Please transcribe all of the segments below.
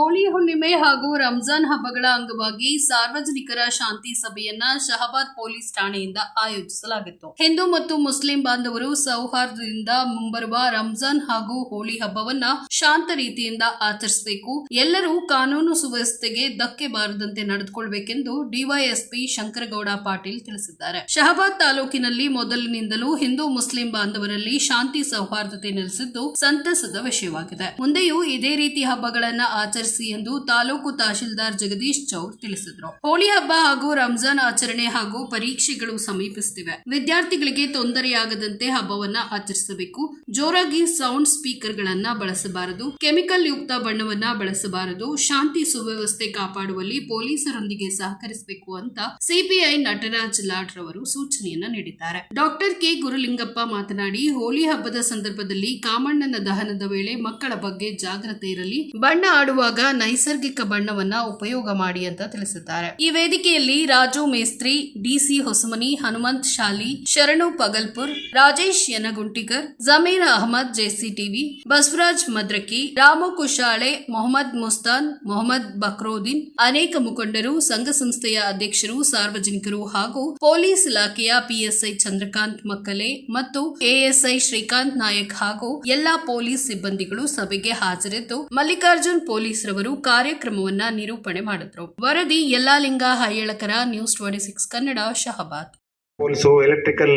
ಹೋಳಿ ಹುಣ್ಣಿಮೆ ಹಾಗೂ ರಂಜಾನ್ ಹಬ್ಬಗಳ ಅಂಗವಾಗಿ ಸಾರ್ವಜನಿಕರ ಶಾಂತಿ ಸಭೆಯನ್ನ ಶಹಬಾದ್ ಪೊಲೀಸ್ ಠಾಣೆಯಿಂದ ಆಯೋಜಿಸಲಾಗಿತ್ತು. ಹಿಂದೂ ಮತ್ತು ಮುಸ್ಲಿಂ ಬಾಂಧವರು ಸೌಹಾರ್ದದಿಂದ ಮುಂಬರುವ ರಂಜಾನ್ ಹಾಗೂ ಹೋಳಿ ಹಬ್ಬವನ್ನ ಶಾಂತ ರೀತಿಯಿಂದ ಆಚರಿಸಬೇಕು. ಎಲ್ಲರೂ ಕಾನೂನು ಸುವ್ಯವಸ್ಥೆಗೆ ಧಕ್ಕೆ ಬಾರದಂತೆ ನಡೆದುಕೊಳ್ಬೇಕೆಂದು ಡಿವೈಎಸ್ಪಿ ಶಂಕರಗೌಡ ಪಾಟೀಲ್ ತಿಳಿಸಿದ್ದಾರೆ. ಶಹಬಾದ್ ತಾಲೂಕಿನಲ್ಲಿ ಮೊದಲಿನಿಂದಲೂ ಹಿಂದೂ ಮುಸ್ಲಿಂ ಬಾಂಧವರಲ್ಲಿ ಶಾಂತಿ ಸೌಹಾರ್ದತೆ ನೆಲೆಸಿದ್ದು ಸಂತಸದ ವಿಷಯವಾಗಿದೆ. ಮುಂದೆಯೂ ಇದೇ ರೀತಿ ಹಬ್ಬಗಳನ್ನ ಆಚರಿಸಿ ಎಂದು ತಾಲೂಕು ತಹಶೀಲ್ದಾರ್ ಜಗದೀಶ್ ಚೌರ್ ತಿಳಿಸಿದ್ರು. ಹೋಳಿ ಹಬ್ಬ ಹಾಗೂ ರಂಜಾನ್ ಆಚರಣೆ ಹಾಗೂ ಪರೀಕ್ಷೆಗಳು ಸಮೀಪಿಸುತ್ತಿವೆ. ವಿದ್ಯಾರ್ಥಿಗಳಿಗೆ ತೊಂದರೆಯಾಗದಂತೆ ಹಬ್ಬವನ್ನ ಆಚರಿಸಬೇಕು. ಜೋರಾಗಿ ಸೌಂಡ್ ಸ್ಪೀಕರ್ ಗಳನ್ನ ಬಳಸಬಾರದು. ಕೆಮಿಕಲ್ ಯುಕ್ತ ಬಣ್ಣವನ್ನ ಬಳಸಬಾರದು. ಶಾಂತಿ ಸುವ್ಯವಸ್ಥೆ ಕಾಪಾಡುವಲ್ಲಿ ಪೊಲೀಸರೊಂದಿಗೆ ಸಹಕರಿಸಬೇಕು ಅಂತ ಸಿಪಿಐ ನಟರಾಜ್ ಲಾಡ್ ರವರು ಸೂಚನೆಯನ್ನ ನೀಡಿದ್ದಾರೆ. Doctor K. ಗುರುಲಿಂಗಪ್ಪ ಮಾತನಾಡಿ, ಹೋಳಿ ಹಬ್ಬದ ಸಂದರ್ಭದಲ್ಲಿ ಕಾಮಣ್ಣನ ದಹನದ ವೇಳೆ ಮಕ್ಕಳ ಬಗ್ಗೆ ಜಾಗ್ರತೆ ಇರಲಿ. ಬಣ್ಣ ಆಡುವಾಗ ನೈಸರ್ಗಿಕ ಬಣ್ಣವನ್ನ ಉಪಯೋಗ ಮಾಡಿ ಅಂತ ತಿಳಿಸಿದ್ದಾರೆ. ಈ ವೇದಿಕೆಯಲ್ಲಿ ರಾಜು ಮೇಸ್ತ್ರಿ, ಡಿಸಿ ಹೊಸಮನಿ, ಹನುಮಂತ್ ಶಾಲಿ, ಶರಣು ಪಗಲ್ಪುರ್, ರಾಜೇಶ್ ಯನಗುಂಟಿಕರ್ ಜಮೀರ್ ಅಹಮದ್ ಜೆಸಿಟಿವಿ ಬಸವರಾಜ್ ಮದ್ರಕಿ, ರಾಮು ಕುಶಾಳೆ, ಮೊಹಮ್ಮದ್ ಮುಸ್ತಾನ್, ಮೊಹಮ್ಮದ್ ಬಕ್ರೋದಿನ್, ಅನೇಕ ಮುಖಂಡರು, ಸಂಘ ಸಂಸ್ಥೆಯ ಅಧ್ಯಕ್ಷರು, ಸಾರ್ವಜನಿಕರು ಹಾಗೂ ಪೊಲೀಸ್ ಇಲಾಖೆಯ ಪಿಎಸ್ಐ ಚಂದ್ರಕಾಂತ್ ಮಕ್ಕಲೆ ಮತ್ತು ಎಎಸ್ಐ ಶ್ರೀಕಾಂತ್ ನಾಯಕ್ ಹಾಗೂ ಎಲ್ಲಾ ಪೊಲೀಸ್ ಸಿಬ್ಬಂದಿಗಳು ಸಭೆಗೆ ಹಾಜರಿದ್ದು, ಮಲ್ಲಿಕಾರ್ಜುನ್ ಪೊಲೀಸ್ ರವರು ಕಾರ್ಯಕ್ರಮವನ್ನ ನಿರೂಪಣೆ ಮಾಡಿದ್ರು. ವರದಿ Yallalinga Haiyalkar news twenty six Kannada Shahabad. Poles, electrical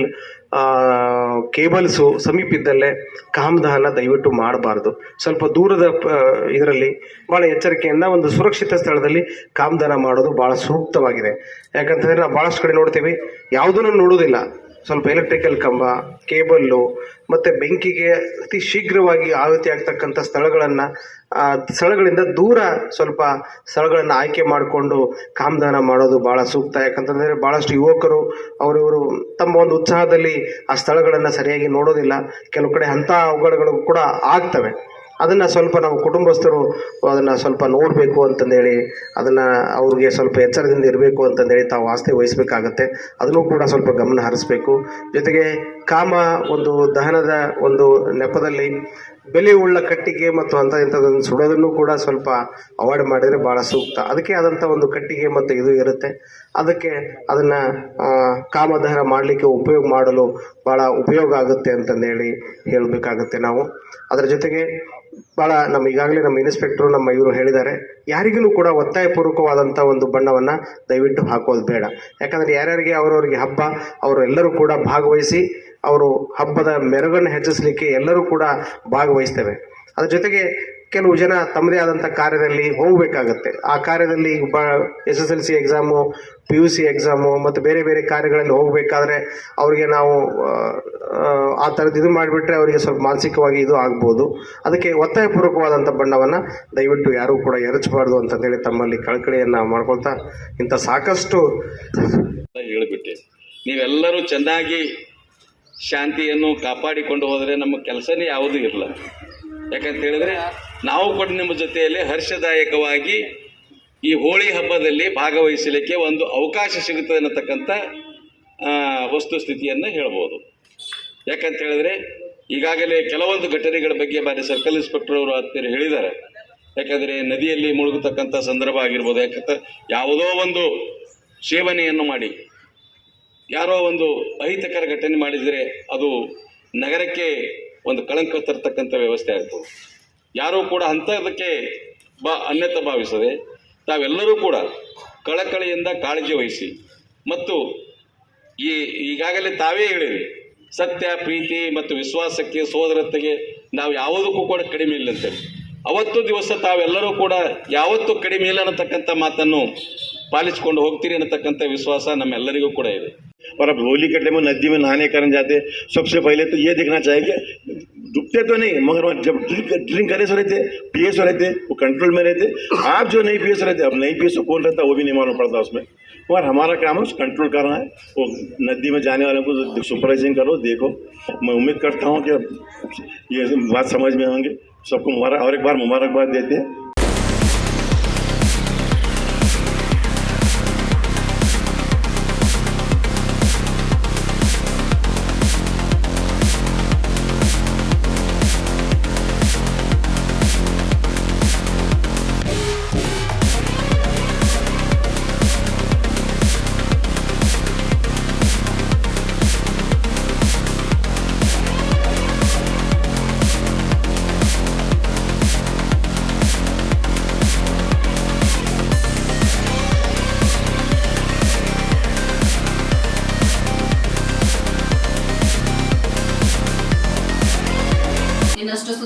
cables ಸಮೀಪ ಇದ್ದಲ್ಲೇ ಕಾಮದಹನ ದಯವಿಟ್ಟು ಮಾಡಬಾರ್ದು. ಸ್ವಲ್ಪ ದೂರದ ಇದರಲ್ಲಿ ಭಾಳ ಎಚ್ಚರಿಕೆಯಿಂದ ಒಂದು ಸುರಕ್ಷಿತ ಸ್ಥಳದಲ್ಲಿ ಕಾಮದಾನ ಮಾಡೋದು ಭಾಳ ಸೂಕ್ತವಾಗಿದೆ. ಯಾಕಂತಂದರೆ ನಾವು ಭಾಳಷ್ಟು ಕಡೆ ನೋಡ್ತೀವಿ, ಯಾವುದನ್ನು ನೋಡೋದಿಲ್ಲ ಸ್ವಲ್ಪ ಎಲೆಕ್ಟ್ರಿಕಲ್ ಕಂಬ, ಕೇಬಲ್ಲು, ಮತ್ತು ಬೆಂಕಿಗೆ ಅತಿ ಶೀಘ್ರವಾಗಿ ಆಹುತಿ ಆಗ್ತಕ್ಕಂಥ ಸ್ಥಳಗಳನ್ನು ಸ್ಥಳಗಳಿಂದ ದೂರ ಸ್ವಲ್ಪ ಸ್ಥಳಗಳನ್ನು ಆಯ್ಕೆ ಮಾಡಿಕೊಂಡು ಕಾಮದಾನ ಮಾಡೋದು ಭಾಳ ಸೂಕ್ತ. ಯಾಕಂತಂದರೆ ಭಾಳಷ್ಟು ಯುವಕರು ಅವರಿವರು ತಮ್ಮ ಒಂದು ಉತ್ಸಾಹದಲ್ಲಿ ಆ ಸ್ಥಳಗಳನ್ನು ಸರಿಯಾಗಿ ನೋಡೋದಿಲ್ಲ. ಕೆಲವು ಕಡೆ ಅಂಥ ಅವಘಡಗಳು ಕೂಡ ಆಗ್ತವೆ. ಅದನ್ನು ಸ್ವಲ್ಪ ನಾವು ಕುಟುಂಬಸ್ಥರು ಅದನ್ನು ಸ್ವಲ್ಪ ನೋಡಬೇಕು ಅಂತಂದೇಳಿ, ಅದನ್ನು ಅವ್ರಿಗೆ ಸ್ವಲ್ಪ ಎಚ್ಚರದಿಂದ ಇರಬೇಕು ಅಂತಂದೇಳಿ ತಾವು ಆಸ್ತಿ ವಹಿಸಬೇಕಾಗತ್ತೆ. ಅದನ್ನು ಕೂಡ ಸ್ವಲ್ಪ ಗಮನ ಹರಿಸ್ಬೇಕು. ಜೊತೆಗೆ ಕಾಮ ಒಂದು ದಹನದ ಒಂದು ನೆಪದಲ್ಲಿ ಬೆಲೆ ಉಳ್ಳ ಕಟ್ಟಿಗೆ ಮತ್ತು ಅಂಥ ಇಂಥದ್ದನ್ನು ಸುಡೋದನ್ನು ಕೂಡ ಸ್ವಲ್ಪ ಅವಾಯ್ಡ್ ಮಾಡಿದರೆ ಭಾಳ ಸೂಕ್ತ. ಅದಕ್ಕೆ ಆದಂಥ ಒಂದು ಕಟ್ಟಿಗೆ ಮತ್ತು ಇದು ಇರುತ್ತೆ. ಅದಕ್ಕೆ ಅದನ್ನು ಕಾಮದಹನ ಮಾಡಲಿಕ್ಕೆ ಉಪಯೋಗ ಮಾಡಲು ಭಾಳ ಉಪಯೋಗ ಆಗುತ್ತೆ ಅಂತಂದೇಳಿ ಹೇಳಬೇಕಾಗುತ್ತೆ ನಾವು. ಅದರ ಜೊತೆಗೆ ಭಾಳ ನಮ್ಮ ಈಗಾಗಲೇ ನಮ್ಮ ಇನ್ಸ್ಪೆಕ್ಟ್ರು ನಮ್ಮ ಇವರು ಹೇಳಿದ್ದಾರೆ. ಯಾರಿಗೂ ಕೂಡ ಒತ್ತಾಯಪೂರ್ವಕವಾದಂಥ ಒಂದು ಬಣ್ಣವನ್ನು ದಯವಿಟ್ಟು ಹಾಕೋದು ಬೇಡ. ಯಾಕಂದರೆ ಯಾರ್ಯಾರಿಗೆ ಅವರವರಿಗೆ ಹಬ್ಬ, ಅವರೆಲ್ಲರೂ ಕೂಡ ಭಾಗವಹಿಸಿ ಅವರು ಹಬ್ಬದ ಮೆರುಗನ್ನು ಹೆಚ್ಚಿಸಲಿಕ್ಕೆ ಎಲ್ಲರೂ ಕೂಡ ಭಾಗವಹಿಸ್ತೇವೆ. ಅದ್ರ ಜೊತೆಗೆ ಕೆಲವು ಜನ ತಮ್ಮದೇ ಆದಂಥ ಕಾರ್ಯದಲ್ಲಿ ಹೋಗಬೇಕಾಗತ್ತೆ. ಆ ಕಾರ್ಯದಲ್ಲಿ ಬ S S L C exam P U C exam ಮತ್ತು ಬೇರೆ ಬೇರೆ ಕಾರ್ಯಗಳಲ್ಲಿ ಹೋಗಬೇಕಾದ್ರೆ ಅವರಿಗೆ ನಾವು ಆ, ಥರದ್ದು ಇದು ಮಾಡಿಬಿಟ್ರೆ ಅವರಿಗೆ ಸ್ವಲ್ಪ ಮಾನಸಿಕವಾಗಿ ಇದು ಆಗ್ಬೋದು. ಅದಕ್ಕೆ ಒತ್ತಾಯಪೂರ್ವಕವಾದಂಥ ಬಣ್ಣವನ್ನು ದಯವಿಟ್ಟು ಯಾರೂ ಕೂಡ ಎರಚಬಾರ್ದು ಅಂತಂದೇಳಿ ತಮ್ಮಲ್ಲಿ ಕಳಕಳಿಯನ್ನು ಮಾಡ್ಕೊಳ್ತಾ ಇಂಥ ಸಾಕಷ್ಟು ಹೇಳಿಬಿಟ್ಟೆ. ನೀವೆಲ್ಲರೂ ಚೆನ್ನಾಗಿ ಶಾಂತಿಯನ್ನು ಕಾಪಾಡಿಕೊಂಡು ಹೋದರೆ ನಮ್ಮ ಕೆಲಸನೇ ಯಾವುದೂ ಇರಲ್ಲ. ಯಾಕಂತ ಹೇಳಿದ್ರೆ ನಾವು ಕೂಡ ನಿಮ್ಮ ಜೊತೆಯಲ್ಲಿ ಹರ್ಷದಾಯಕವಾಗಿ ಈ ಹೋಳಿ ಹಬ್ಬದಲ್ಲಿ ಭಾಗವಹಿಸಲಿಕ್ಕೆ ಒಂದು ಅವಕಾಶ ಸಿಗುತ್ತದೆ ಅನ್ನತಕ್ಕಂಥ ವಸ್ತುಸ್ಥಿತಿಯನ್ನು ಹೇಳ್ಬೋದು. ಯಾಕಂತ ಹೇಳಿದ್ರೆ ಈಗಾಗಲೇ ಕೆಲವೊಂದು ಘಟನೆಗಳ ಬಗ್ಗೆ ಬಾರಿ ಸರ್ಕಲ್ ಇನ್ಸ್ಪೆಕ್ಟರ್ ಅವರು ಹತ್ತಿರ ಹೇಳಿದ್ದಾರೆ. ಯಾಕಂದರೆ ನದಿಯಲ್ಲಿ ಮುಳುಗತಕ್ಕಂಥ ಸಂದರ್ಭ ಆಗಿರ್ಬೋದು, ಯಾಕಂತ ಯಾವುದೋ ಒಂದು ಸೇವನೆಯನ್ನು ಮಾಡಿ, ಯಾರೋ ಒಂದು ಅಹಿತಕರ ಘಟನೆ ಮಾಡಿದರೆ ಅದು ನಗರಕ್ಕೆ ಒಂದು ಕಳಂಕ ತರ್ತಕ್ಕಂಥ ವ್ಯವಸ್ಥೆ ಆಯಿತು. ಯಾರೂ ಕೂಡ ಅಂಥದಕ್ಕೆ ಬಾ, ಅನ್ಯತ ಭಾವಿಸದೆ ತಾವೆಲ್ಲರೂ ಕೂಡ ಕಳಕಳಿಯಿಂದ ಕಾಳಜಿ ವಹಿಸಿ. ಮತ್ತು ಈ, ಈಗಾಗಲೇ ತಾವೇ ಹೇಳಿರಿ, ಸತ್ಯ, ಪ್ರೀತಿ ಮತ್ತು ವಿಶ್ವಾಸಕ್ಕೆ, ಸೋದರತೆಗೆ ನಾವು ಯಾವುದಕ್ಕೂ ಕೂಡ ಕಡಿಮೆ ಇಲ್ಲ ಅಂತೇಳಿ ಅವತ್ತು ದಿವಸ ತಾವೆಲ್ಲರೂ ಕೂಡ ಯಾವತ್ತೂ ಕಡಿಮೆ ಇಲ್ಲ ಅನ್ನತಕ್ಕಂಥ ಮಾತನ್ನು ಪಾಲಿಸಿಕೊಂಡು ಹೋಗ್ತೀರಿ ಅನ್ನತಕ್ಕಂಥ ವಿಶ್ವಾಸ ನಮ್ಮೆಲ್ಲರಿಗೂ ಕೂಡ ಇದೆ और अब होली के टाइम में नदी में नहाने कारण जाते सबसे पहले तो ये देखना चाहिए कि डूबते तो नहीं मगर वहाँ जब ड्रिंक ड्रिंक करे सो रहते पिए सो रहते वो कंट्रोल में रहते आप जो नहीं पिए सो रहते अब नहीं पिए सो कौन रहता वो भी नहीं मालूम पड़ता उसमें और हमारा काम है कंट्रोल करना है वो नदी में जाने वालों को सुपरवाइजिंग करो देखो मैं उम्मीद करता हूँ कि ये बात समझ में होंगे सबको मुबारक और एक बार मुबारकबाद देते हैं